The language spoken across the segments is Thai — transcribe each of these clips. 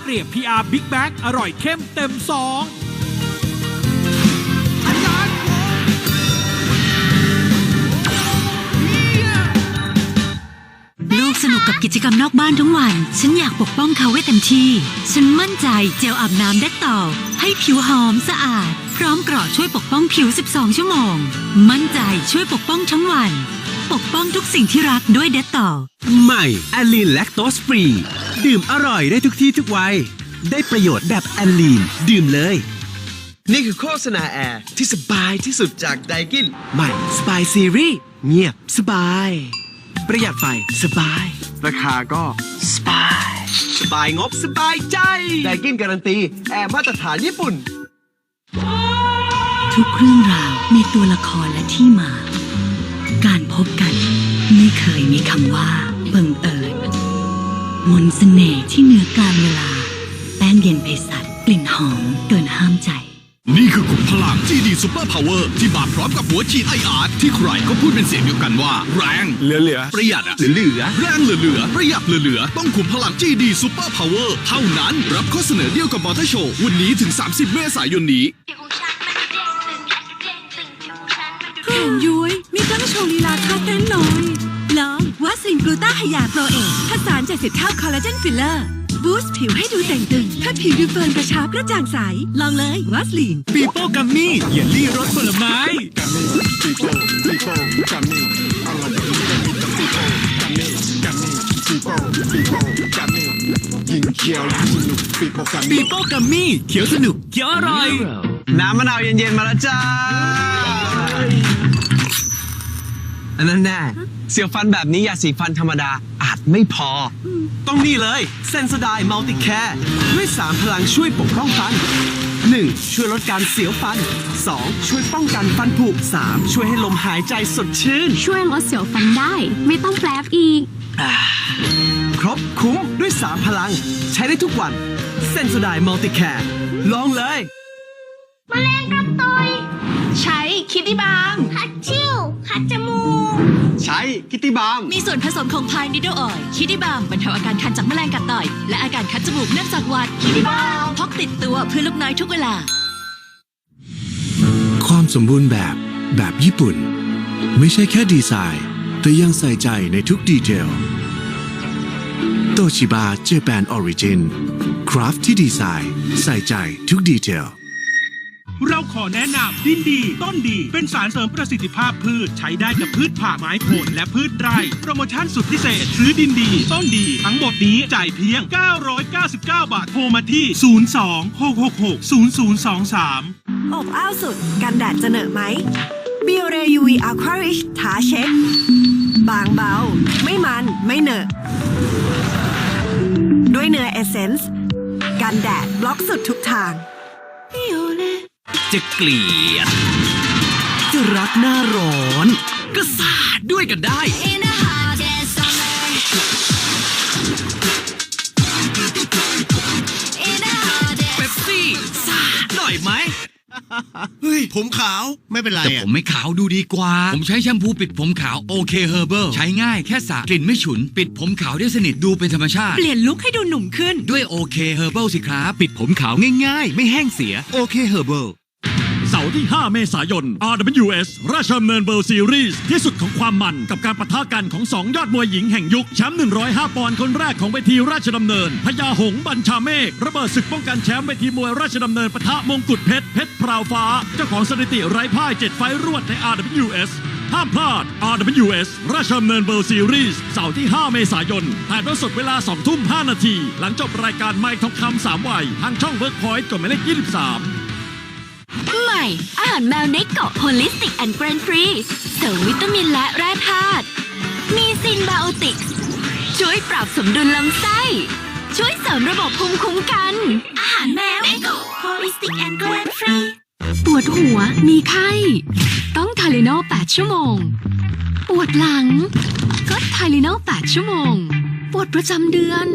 เกลียบ PR Big Bag อร่อยเข้มเต็มซองลูกสนุกกับกิจกรรมนอกบ้านทั้งวัน ฉันอยากปกป้องเขาไว้เต็มที่ ฉันมั่นใจเจลอาบน้ำเด็กต่อ ให้ผิวหอมสะอาด พร้อมเกราะช่วยปกป้องผิว 12 ชั่วโมง มั่นใจช่วยปกป้องทั้งวัน ปกป้องทุกสิ่งที่รักด้วยเด็กต่อ ใหม่แอลลีนแลคโตสฟรี ดื่มอร่อยได้ทุกที่ทุกวัย ได้ประโยชน์แบบแอลลีน ดื่มเลย นี่คือโฆษณาแอร์ที่สบายที่สุดจากไดกินใหม่สปายซีรีส์เงียบสบาย ประหยัดไฟสบาย ราคาก็สบาย สบายงบสบายใจไดกินการันตี แอร์มาตรฐานญี่ปุ่น ทุกเรื่องราวมีตัวละครและที่มา การพบกัน ไม่เคยมีคำว่าบังเอิญ มนต์เสน่ห์ที่เหนือการเวลา แป้งเย็นเพสัตกลิ่นหอมเกินห้ามใจ นี่คือขุมพลัง GD Super Power ที่มาพร้อมกับหัวฉีดไออาร์ที่ใครก็พูดเป็นเสียงเดียวกันว่า แรงเหลือเหลือประหยัดอะเหลือแรงเหลือๆประหยัดเหลือๆต้องขุมพลัง GD Super Power เท่านั้นรับข้อเสนอเดียวกับมอเตอร์โชว์วันนี้ถึง 30 เมษายนนี้ผิวของฉันมันดูเด้งตึงเด้งตึงผิวของฉันมันดูแขนย้วยมีตั้งโชว์ลีลาท่าเต้นหน่อย ลองวัสลินกลูต้าไฮยาโปรเอทผสาน70เท่าคอลลาเจนฟิลเลอร์บูสต์ผิวให้ดูแต่งตึง ถ้าผิวดูเฟิร์นกระชับกระจ่างใส ลองเลยวัสลินปีโป้กัมมี่เยลลี่รสผลไม้ปีโป้กัมมี่เขียวสนุกเขียวอร่อย น้ำมะนาวเย็นๆมาแล้วจ้า อันนั้นแน่เสียวฟันแบบนี้ยาสีฟันธรรมดาอาจไม่พอ ต้องนี่เลยเซนสไดมัลติแคร์ด้วย 3 พลังช่วยปกป้องฟัน 1. ช่วยลดการเสียวฟัน 2. ช่วยป้องกันฟันผุ 3. ช่วยให้ลมหายใจสดชื่น ช่วยลดเสียวฟันได้ ไม่ต้องแปลบอีก ครบคุ้มด้วย 3 พลัง ใช้ได้ทุกวันเซนสไดมัลติแคร์ลองเลย ใช้คิตตี้บาล์มมีส่วนผสมของพายนิดโดออยคิดิบามบรรเทาอาการคันจากแมลงกัดต่อย และอาการคัดจมูกเนื่องจากหวัดคิดิบามพกติดตัวเพื่อลูกน้อยทุกเวลา ความสมบูรณ์แบบแบบญี่ปุ่น ไม่ใช่แค่ดีไซน์ แต่ยังใส่ใจในทุกดีเทลโตชิบะเจแปนออริจินคราฟที่ดีไซน์ ใส่ใจทุกดีเทล เราขอแนะนำดินดี ต้นดี เป็นสารเสริมประสิทธิภาพพืชใช้ได้กับพืชผักไม้ผลและพืชไร่ โปรโมชั่นสุดพิเศษ ซื้อดินดี ต้นดี ทั้งหมดนี้จ่ายเพียง 999 บาทโทรมาที่ 02-666-0023 อบอ้าวสุด กันแดดจะเหนอะไหม b i o r e UV Aqua Rich ทาเช็ดบางเบา ไม่มันไม่เหนอะ ด้วยเนื้อเอเซนส์กันแดดบล็อกสุดทุกทาง จะเกลียด จะรักหน้าร้อน ก็สาดด้วยกันได้ In a hot day summer In a hot day เป๊ปซี่สาดหน่อยไหม เฮ้ย ผมขาวไม่เป็นไรแต่อะผมไม่ขาวดูดีกว่า ผมใช้แชมพูปิดผมขาวโอเคเฮอร์เบิลใช้ง่ายแค่สระกลิ่นไม่ฉุน ปิดผมขาวได้สนิทดูเป็นธรรมชาติ เปลี่ยนลุคให้ดูหนุ่มขึ้น ด้วยโอเคเฮอร์เบิลสิครับ ปิดผมขาวง่ายๆ ไม่แห้งเสีย โอเคเฮอร์เบิลเสา ร์ที่ 5 เมษายน RWS ราชดำเนินเวิลด์ซีรีส์ที่สุดของความมันกับการปะทะกันของ 2 ยอดมวยหญิงแห่งยุคแชมป์105 ปอนด์คนแรกของเวทีราชดำเนินพญาหงบัญชาเมฆระเบิดศึกป้องกันแชมป์เวทีมวยราชดำเนินปะทะมงกุฎเพชรเพชรพราวฟ้า เจ้าของสถิติไร้พ่าย7ไฟรวดใน RWS ห้ามพลาด RWS ราชดำเนินเวิลด์ซีรีส์เสาร์ที่ 5 เมษายนถ่ายทอดสดเวลา 2 ทุ่ม 5 นาที หลังจบรายการไมค์ทองคำสามวัยทางช่องเวิร์กพอยต์กดหมายเลข23 หม่ อาหารแมวเนโกะโฮลิสติกแอนด์เกรนฟรีเสริมวิตามินและแร่ธาตุ มีซินไบโอติกส์ช่วยปรับสมดุลลำไส้ ช่วยเสริมระบบภูมิคุ้มกัน อาหารแมวเนโกะโฮลิสติกแอนด์เกรนฟรีปวดหัวมีไข้ ต้องทาลิโน8ชั่วโมง ปวดหลัง ก็ทาลิโน8ชั่วโมง ปวดประจำเดือน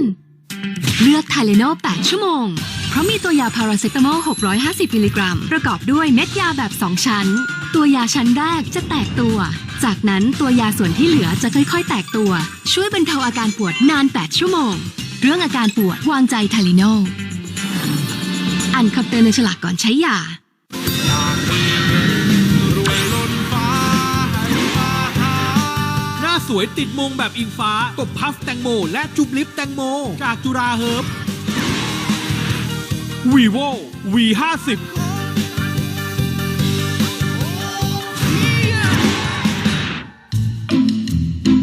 เลือกไทเลโน8ชั่วโมง เพราะมีตัวยาพาราเซตามอล 650 มิลลิกรัม ประกอบด้วยเม็ดยาแบบ 2 ชั้น ตัวยาชั้นแรกจะแตกตัว จากนั้นตัวยาส่วนที่เหลือจะค่อยๆ แตกตัว ช่วยบรรเทาอาการปวดนาน 8 ชั่วโมง เรื่องอาการปวดวางใจทาลิโนอ่านคำเตือนในฉลากก่อนใช้ยา วยติดมงแบบอิงฟ้ากบพัฟแตงโม และจุบลิปแตงโม จากจุราเฮิร์บ vivo v 5 0